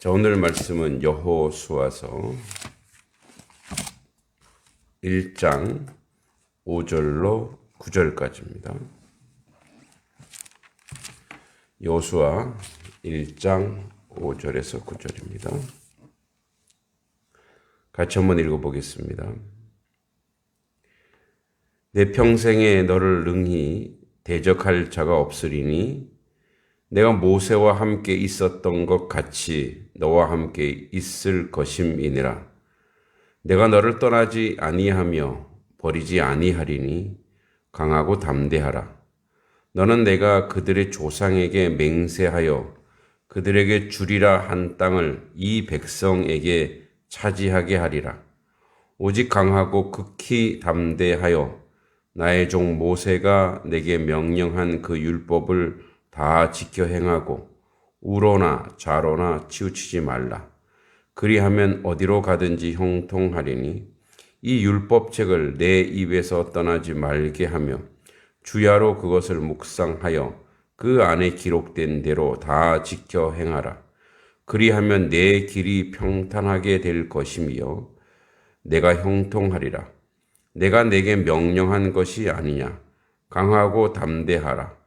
자, 오늘 말씀은 여호수아서 1장 5절로 9절까지입니다. 여호수아 1장 5절에서 9절입니다. 같이 한번 읽어 보겠습니다. 내 평생에 너를 능히 대적할 자가 없으리니 내가 모세와 함께 있었던 것 같이 너와 함께 있을 것임이니라. 내가 너를 떠나지 아니하며 버리지 아니하리니 강하고 담대하라. 너는 내가 그들의 조상에게 맹세하여 그들에게 주리라 한 땅을 이 백성에게 차지하게 하리라. 오직 강하고 극히 담대하여 나의 종 모세가 내게 명령한 그 율법을 다 지켜 행하고 우로나 좌로나 치우치지 말라. 그리하면 어디로 가든지 형통하리니 이 율법책을 내 입에서 떠나지 말게 하며 주야로 그것을 묵상하여 그 안에 기록된 대로 다 지켜 행하라. 그리하면 내 길이 평탄하게 될 것이며 내가 형통하리라. 내가 내게 명령한 것이 아니냐. 강하고 담대하라.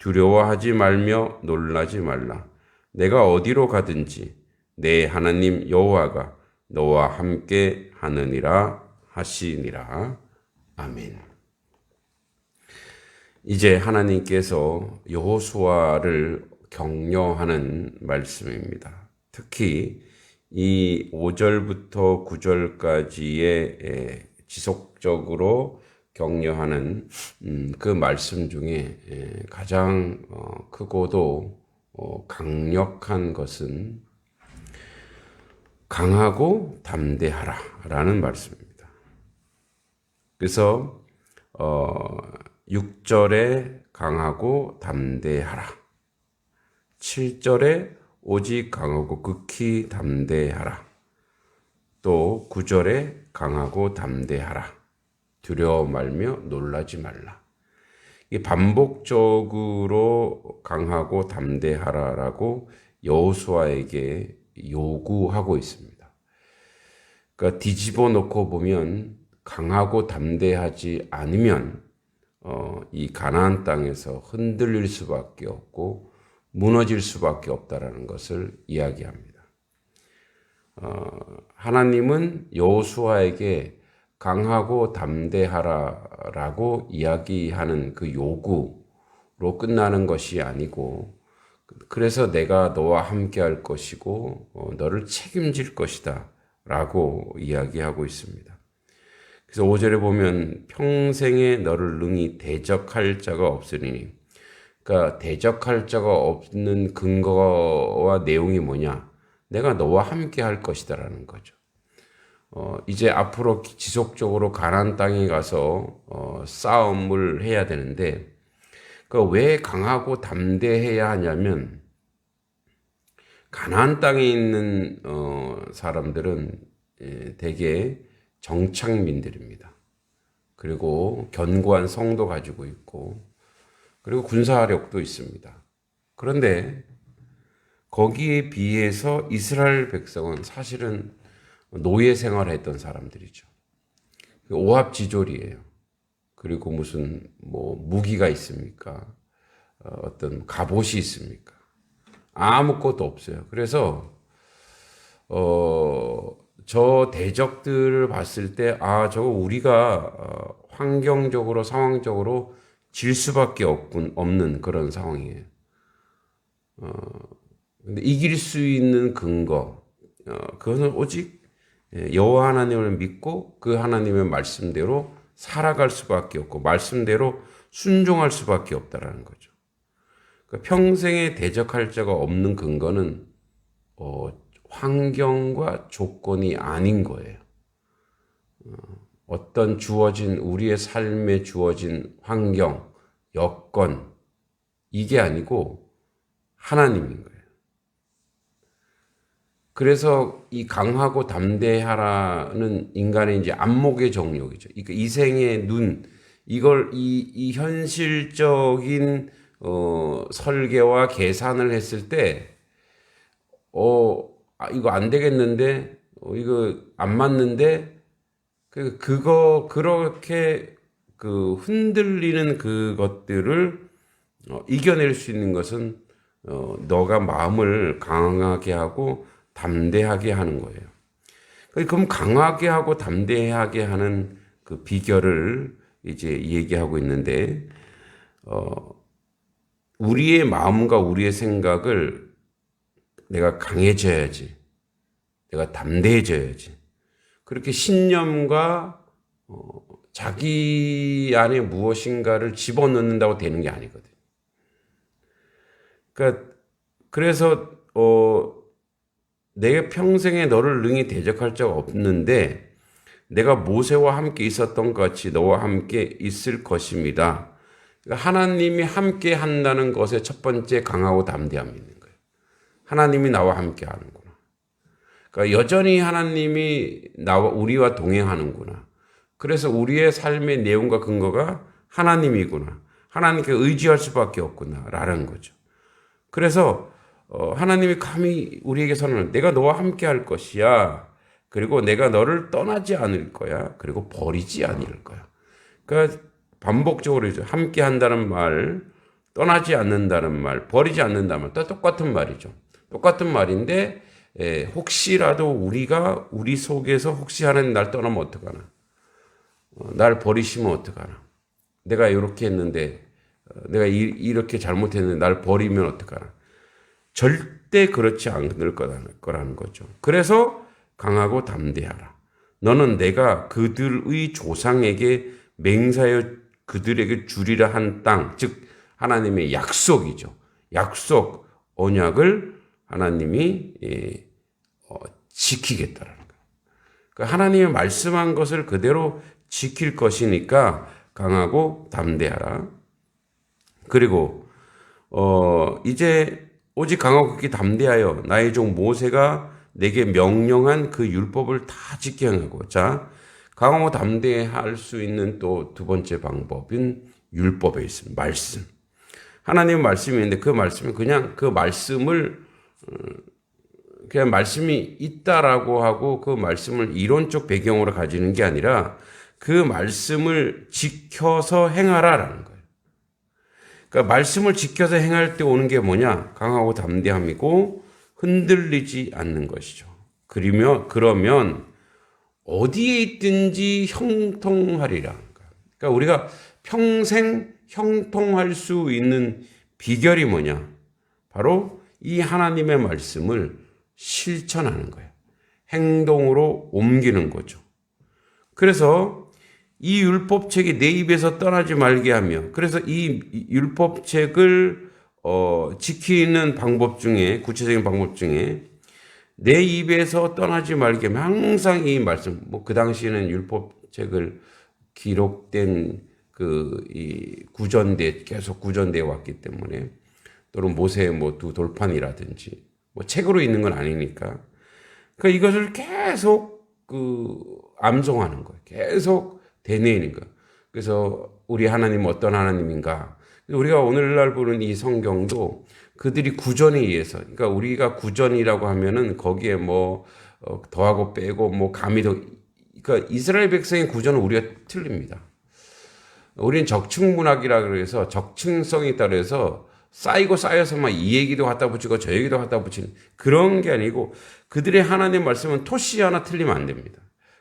두려워하지 말며 놀라지 말라. 내가 어디로 가든지 내 하나님 여호와가 너와 함께 하느니라 하시니라. 아멘. 이제 하나님께서 여호수아를 격려하는 말씀입니다. 특히 이 5절부터 9절까지의 지속적으로 격려하는 음, 그 말씀 중에 가장 어, 크고도 어, 강력한 것은 강하고 담대하라 라는 말씀입니다. 그래서 6절에 어, 강하고 담대하라. 7절에 오직 강하고 극히 담대하라. 또 9절에 강하고 담대하라. 두려워 말며 놀라지 말라. 이 반복적으로 강하고 담대하라라고 여호수아에게 요구하고 있습니다. 그러니까 뒤집어 놓고 보면 강하고 담대하지 않으면 어, 이 가나안 땅에서 흔들릴 수밖에 없고 무너질 수밖에 없다라는 것을 이야기합니다. 어, 하나님은 여호수아에게 강하고 담대하라라고 이야기하는 그 요구로 끝나는 것이 아니고 그래서 내가 너와 함께 할 것이고 어, 너를 책임질 것이다 라고 이야기하고 있습니다. 그래서 5절에 보면 평생에 너를 능히 대적할 자가 없으니 그러니까 대적할 자가 없는 근거와 내용이 뭐냐 내가 너와 함께 할 것이다라는 거죠. 어, 이제 앞으로 지속적으로 가난 땅에 가서 어, 싸움을 해야 되는데 그 왜 강하고 담대해야 하냐면 가난 땅에 있는 어, 사람들은 예, 대개 정착민들입니다. 그리고 견고한 성도 가지고 있고 그리고 군사력도 있습니다. 그런데 거기에 비해서 이스라엘 백성은 사실은 노예 생활을 했던 사람들이죠. 그 오합지졸이에요. 그리고 무슨 뭐 무기가 있습니까? 어, 어떤 갑옷이 있습니까? 아무것도 없어요. 그래서 어, 저 대적들을 봤을 때, 아, 저거 우리가 어, 환경적으로, 상황적으로 질 수밖에 없군, 없는 그런 상황이에요. 어, 근데 이길 수 있는 근거, 어, 그것은 오직 예, 여호와 하나님을 믿고 그 하나님의 말씀대로 살아갈 수밖에 없고 말씀대로 순종할 수밖에 없다라는 거죠. 그러니까 평생에 대적할 자가 없는 근거는 어, 환경과 조건이 아닌 거예요. 어, 어떤 주어진 우리의 삶에 주어진 환경, 여건 이게 아니고 하나님인 거예요. 그래서 이 강하고 담대하라는 인간의 이제 안목의 정욕이죠. 그러니까 이생의 눈, 이걸 이, 이 현실적인 어, 설계와 계산을 했을 때, 어, 아, 이거 안 되겠는데, 어, 이거 안 맞는데, 그, 그거, 그렇게 그 흔들리는 그것들을 어, 이겨낼 수 있는 것은 어, 너가 마음을 강하게 하고 담대하게 하는 거예요. 그럼 강하게 하고 담대하게 하는 그 비결을 이제 얘기하고 있는데, 어, 우리의 마음과 우리의 생각을 내가 강해져야지. 내가 담대해져야지. 그렇게 신념과 어, 자기 안에 무엇인가를 집어넣는다고 되는 게 아니거든. 그러니까 그래서 어 내가 평생에 너를 능히 대적할 적 없는데 내가 모세와 함께 있었던 것 같이 너와 함께 있을 것입니다. 그러니까 하나님이 함께 한다는 것의 첫 번째 강하고 담대함이 있는 거예요. 하나님이 나와 함께 하는구나. 그러니까 여전히 하나님이 나와 우리와 동행하는구나. 그래서 우리의 삶의 내용과 근거가 하나님이구나. 하나님께 의지할 수밖에 없구나라는 거죠. 그래서 어, 하나님이 감히 우리에게 선언을 내가 너와 함께 할 것이야. 그리고 내가 너를 떠나지 않을 거야. 그리고 버리지 않을 거야. 그러니까 반복적으로 함께 한다는 말, 떠나지 않는다는 말, 버리지 않는다는 말, 다 똑같은 말이죠. 똑같은 말인데 에, 혹시라도 우리가 우리 속에서 혹시 하나님 날 떠나면 어떡하나? 어, 날 버리시면 어떡하나? 내가 이렇게 했는데 어, 내가 이, 이렇게 잘못했는데 날 버리면 어떡하나? 절대 그렇지 않을 거라는 거죠. 그래서 강하고 담대하라. 너는 내가 그들의 조상에게 맹사하여 그들에게 주리라 한 땅, 즉 하나님의 약속이죠. 약속 언약을 하나님이 예, 어, 지키겠다라는 거예요. 그러니까 하나님이 말씀한 것을 그대로 지킬 것이니까 강하고 담대하라. 그리고 어 이제 오직 강하고 담대하여 나의 종 모세가 내게 명령한 그 율법을 다 지켜 행하고 자 강하고 담대할 수 있는 또 두 번째 방법은 율법에 있습니다. 말씀. 하나님의 말씀이 있는데 그 말씀이 그냥 그 말씀을 어, 그냥 말씀이 있다라고 하고 그 말씀을 이론적 배경으로 가지는 게 아니라 그 말씀을 지켜서 행하라라는 거예요. 그러니까 말씀을 지켜서 행할 때 오는 게 뭐냐? 강하고 담대함이고 흔들리지 않는 것이죠. 그러면 그러면 어디에 있든지 형통하리라. 그러니까 우리가 평생 형통할 수 있는 비결이 뭐냐? 바로 이 하나님의 말씀을 실천하는 거예요. 행동으로 옮기는 거죠. 그래서 이 율법책이 내 입에서 떠나지 말게 하며 그래서 이 율법책을 어, 지키는 방법 중에 구체적인 방법 중에 내 입에서 떠나지 말게 하면 항상 이 말씀 뭐 그 당시에는 율법책을 기록된 그 이 구전대 계속 구전돼 왔기 때문에 또는 모세의 뭐 두 돌판이라든지 뭐 책으로 있는 건 아니니까 그러니까 이것을 계속 그 암송하는 거예요. 계속 거. 그래서 우리 하나님 어떤 하나님인가? 우리가 오늘날 보는 이 성경도 그들이 구전에 의해서, 그러니까 우리가 구전이라고 하면은 거기에 뭐 어, 더하고 빼고 뭐 감이 더, 그러니까 이스라엘 백성의 구전은 우리가 틀립니다. 우리는 적층 문학이라 그래서 적층성이 따라서 쌓이고 쌓여서 막 이 얘기도 갖다 붙이고 저 얘기도 갖다 붙이는 그런 게 아니고 그들의 하나님 말씀은 토시 하나 틀리면 안 됩니다.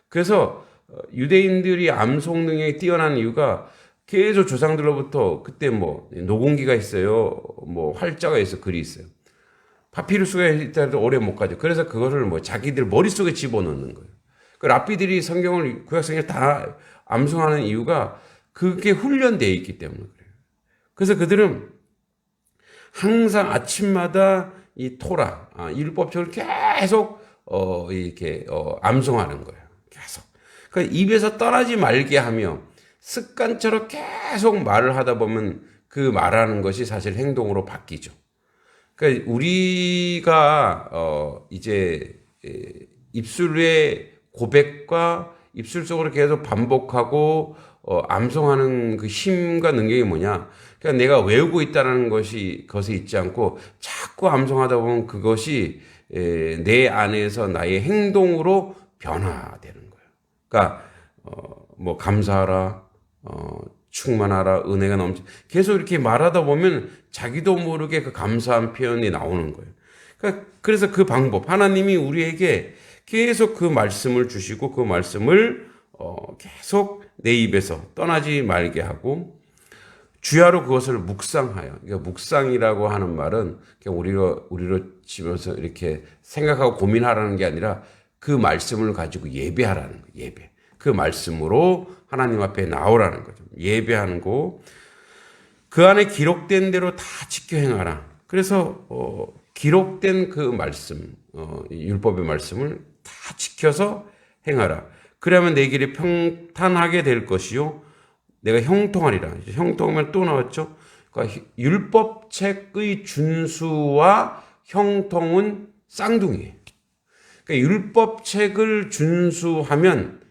그래서 어, 유대인들이 암송 능력이 뛰어난 이유가 계속 조상들로부터 그때 뭐 노공기가 있어요. 뭐 활자가 있어 글이 있어요. 파피루스가 있다도 오래 못 가죠. 그래서 그거를 뭐 자기들 머릿속에 집어넣는 거예요. 그 랍비들이 성경을 구약성경을 다 암송하는 이유가 그게 훈련되어 있기 때문에 그래요. 그래서 그들은 항상 아침마다 이 토라, 아, 율법책을 계속 어, 이렇게 어, 암송하는 거예요. 계속. 그 입에서 떠나지 말게 하며 습관처럼 계속 말을 하다 보면 그 말하는 것이 사실 행동으로 바뀌죠. 그러니까 우리가 어 이제 입술의 고백과 입술 속으로 계속 반복하고 어 암송하는 그 힘과 능력이 뭐냐? 그러니까 내가 외우고 있다는 것이 것에 있지 않고 자꾸 암송하다 보면 그것이 에, 내 안에서 나의 행동으로 변화되는. 그러니까 어, 뭐 감사하라, 어, 충만하라, 은혜가 넘치. 계속 이렇게 말하다 보면 자기도 모르게 그 감사한 표현이 나오는 거예요. 그러니까 그래서 그 방법 하나님이 우리에게 계속 그 말씀을 주시고 그 말씀을 어, 계속 내 입에서 떠나지 말게 하고 주야로 그것을 묵상하여. 그러니까 묵상이라고 하는 말은 그냥 우리로 우리로 집에서 이렇게 생각하고 고민하라는 게 아니라 그 말씀을 가지고 예배하라는 거예요. 예배. 그 말씀으로 하나님 앞에 나오라는 거죠. 예배하는 거. 그 안에 기록된 대로 다 지켜 행하라. 그래서 어, 기록된 그 말씀, 어, 율법의 말씀을 다 지켜서 행하라. 그러면 내 길이 평탄하게 될 것이요. 내가 형통하리라. 형통하면 또 나왔죠. 그러니까 율법책의 준수와 형통은 쌍둥이에요. 그러니까 율법책을 준수하면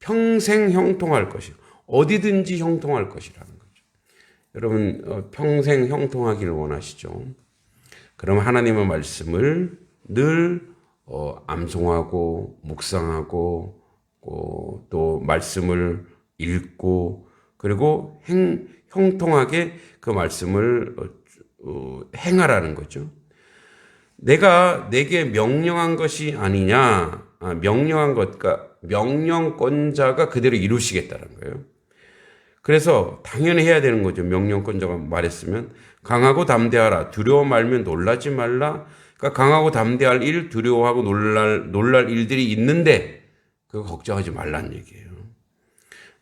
평생 형통할 것이요. 어디든지 형통할 것이라는 거죠. 여러분 어, 평생 형통하기를 원하시죠. 그럼 하나님의 말씀을 늘 어, 암송하고 묵상하고 어, 또 말씀을 읽고 그리고 행, 형통하게 그 말씀을 행하라는 거죠. 내가 내게 명령한 것이 아니냐, 아, 명령한 것과 명령권자가 그대로 이루시겠다는 거예요. 그래서 당연히 해야 되는 거죠. 명령권자가 말했으면 강하고 담대하라. 두려워 말면 놀라지 말라. 그러니까 강하고 담대할 일, 두려워하고 놀랄 놀랄 일들이 있는데 그거 걱정하지 말란 얘기예요.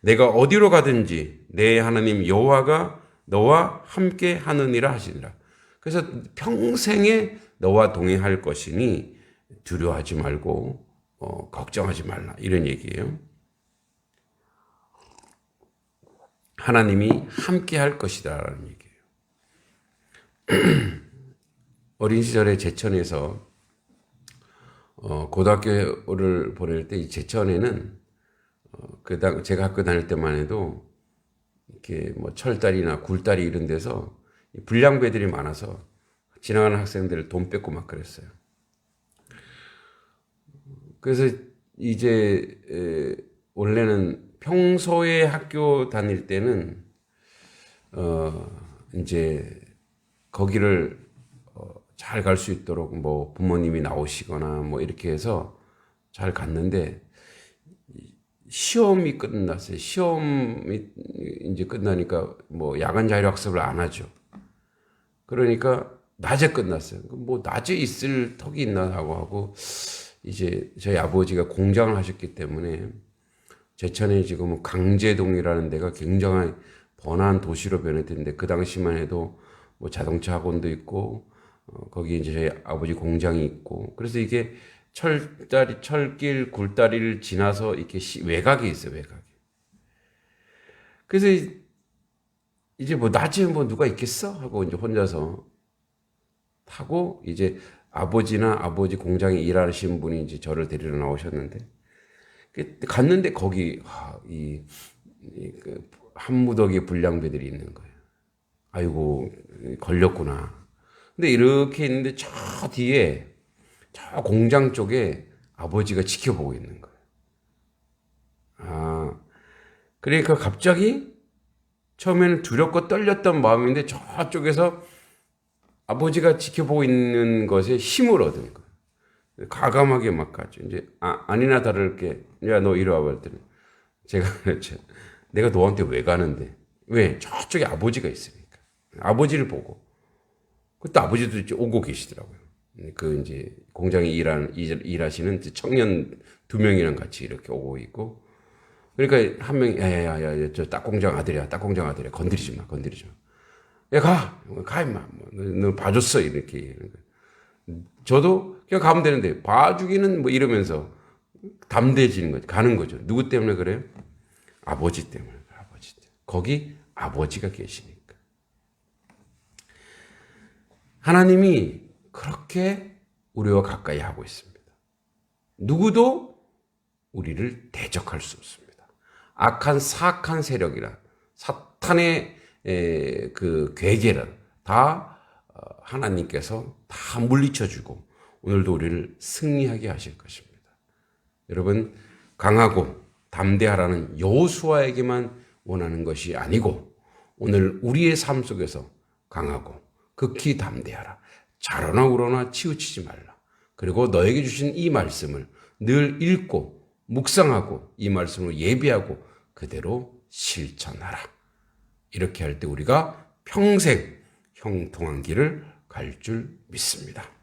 내가 어디로 가든지 내 하나님 여호와가 너와 함께 하느니라 하시니라. 그래서 평생에 너와 동행할 것이니 두려워하지 말고 어, 걱정하지 말라 이런 얘기예요. 하나님이 함께 할 것이다라는 얘기예요. 어린 시절에 제천에서 어, 고등학교를 보낼 때 이 제천에는 어, 그당 제가 학교 다닐 때만 해도 이렇게 뭐 철다리나 굴다리 이런 데서 불량배들이 많아서 지나가는 학생들 돈 뺏고 막 그랬어요. 그래서 이제 에, 원래는 평소에 학교 다닐 때는 어 이제 거기를 어, 잘갈 수 있도록 뭐 부모님이 나오시거나 뭐 이렇게 해서 잘 갔는데 시험이 끝났어요. 시험이 이제 끝나니까 뭐 야간 자율학습을 안 하죠. 그러니까 낮에 끝났어요. 뭐 낮에 있을 턱이 있나 하고 하고 이제 저희 아버지가 공장을 하셨기 때문에 제천에 지금 강제동이라는 데가 굉장히 번화한 도시로 변했는데 그 당시만 해도 뭐 자동차 학원도 있고 어, 거기 이제 저희 아버지 공장이 있고. 그래서 이게 철다리 철길 굴다리를 지나서 이렇게 시, 외곽에 있어요 외곽에. 그래서 이제 뭐 낮에 뭐 누가 있겠어? 하고 이제 혼자서 타고 이제 아버지나 아버지 공장에 일하시는 분이 이제 저를 데리러 나오셨는데 그 갔는데 거기 이, 이 그 한 무더기 불량배들이 있는 거예요. 아이고 걸렸구나. 근데 이렇게 있는데 저 뒤에 저 공장 쪽에 아버지가 지켜보고 있는 거예요. 아 그러니까 갑자기 처음에는 두렵고 떨렸던 마음인데 저쪽에서 아버지가 지켜보고 있는 것에 힘을 얻은 거예요. 과감하게 막 가죠. 이제 아, 아니나 다를 게 야 너 이리 와봐 했더니 제가. 내가 너한테 왜 가는데? 왜? 저쪽에 아버지가 있으니까. 아버지를 보고. 그때 아버지도 오고 계시더라고요. 그 이제 공장에 일하는 일하시는 청년 두 명이랑 같이 이렇게 오고 있고. 그러니까 한 명이 야 야 야 야 저 딱 공장 아들이야. 딱 공장 아들이야. 건드리지 마. 건드리지 마. 야 가. 가 임마. 너, 너 봐줬어 이렇게. 저도 그냥 가면 되는데 봐주기는 뭐 이러면서 담대해지는 거죠. 가는 거죠. 누구 때문에 그래요? 아버지 때문에. 아버지 때문에. 거기 아버지가 계시니까. 하나님이 그렇게 우리와 가까이 하고 있습니다. 누구도 우리를 대적할 수 없습니다. 악한 사악한 세력이라 사탄의 에, 그 괴계를 다 어, 하나님께서 다 물리쳐주고 오늘도 우리를 승리하게 하실 것입니다. 여러분 강하고 담대하라는 여호수아에게만 원하는 것이 아니고 오늘 우리의 삶 속에서 강하고 극히 담대하라. 자라나 우러나 치우치지 말라. 그리고 너에게 주신 이 말씀을 늘 읽고 묵상하고 이 말씀을 예비하고 그대로 실천하라. 이렇게 할 때 우리가 평생 형통한 길을 갈 줄 믿습니다.